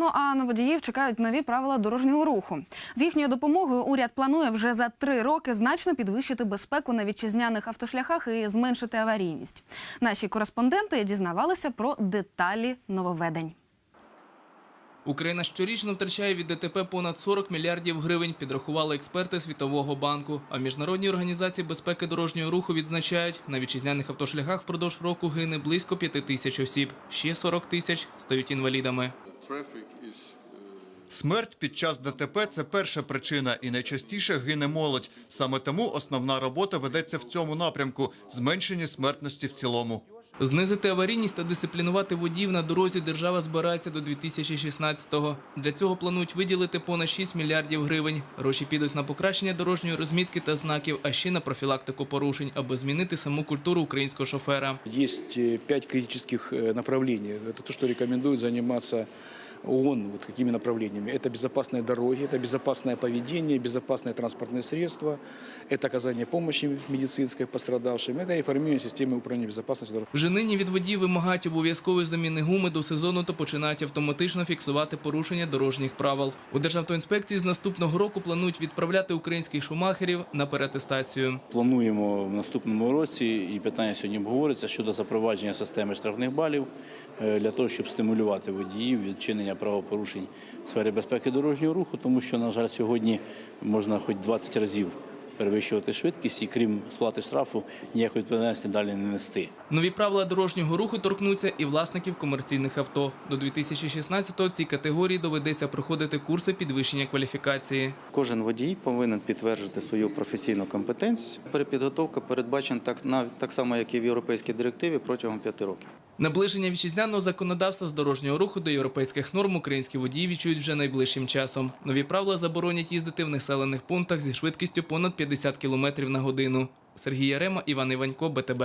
Ну а на водіїв чекають нові правила дорожнього руху. З їхньою допомогою уряд планує вже за три роки значно підвищити безпеку на вітчизняних автошляхах і зменшити аварійність. Наші кореспонденти дізнавалися про деталі нововведень. Україна щорічно втрачає від ДТП понад 40 мільярдів гривень, підрахували експерти Світового банку. А в міжнародній організації безпеки дорожнього руху відзначають, на вітчизняних автошляхах впродовж року гине близько 5 тисяч осіб. Ще 40 тисяч стають інвалідами. Смерть під час ДТП – це перша причина і найчастіше гине молодь. Саме тому основна робота ведеться в цьому напрямку – зменшення смертності в цілому. Знизити аварійність та дисциплінувати водіїв на дорозі держава збирається до 2016-го. Для цього планують виділити понад 6 мільярдів гривень. Гроші підуть на покращення дорожньої розмітки та знаків, а ще на профілактику порушень, аби змінити саму культуру українського шофера. Есть э, пять критических э, направлений. Это то, что рекомендует заниматься ООН, вот какими направлениями. Это безопасные дороги, это безопасное поведение, безопасные транспортные средства, это оказание помощи медицинской пострадавшим, это реформирование системы управления безопасности дорог. Вже нині від водіїв вимагають обов'язкової заміни гуми до сезону та починають автоматично фіксувати порушення дорожніх правил. У Державтоінспекції з наступного року планують відправляти українських шумахерів на перетестацію. Плануємо в наступному році, і питання сьогодні обговорюється щодо запровадження системи штрафних балів е, для того, щоб стимулювати водіїв від вчинення правопорушень в сфері безпеки дорожнього руху, тому що, на жаль, сьогодні можна хоч 20 разів перевищувати швидкість і крім сплати штрафу ніякої відповідальності далі не нести. Нові правила дорожнього руху торкнуться і власників комерційних авто. До 2016-го цій категорії доведеться проходити курси підвищення кваліфікації. Кожен водій повинен підтвердити свою професійну компетенцію. Перепідготовка передбачена так, так само, як і в європейській директиві протягом п'яти років. Наближення вітчизняного законодавства з дорожнього руху до європейських норм українські водії відчують вже найближчим часом. Нові правила заборонять їздити в населених пунктах зі швидкістю понад 50 км на годину. Сергій Ярема, Іван Іванько, БТБ.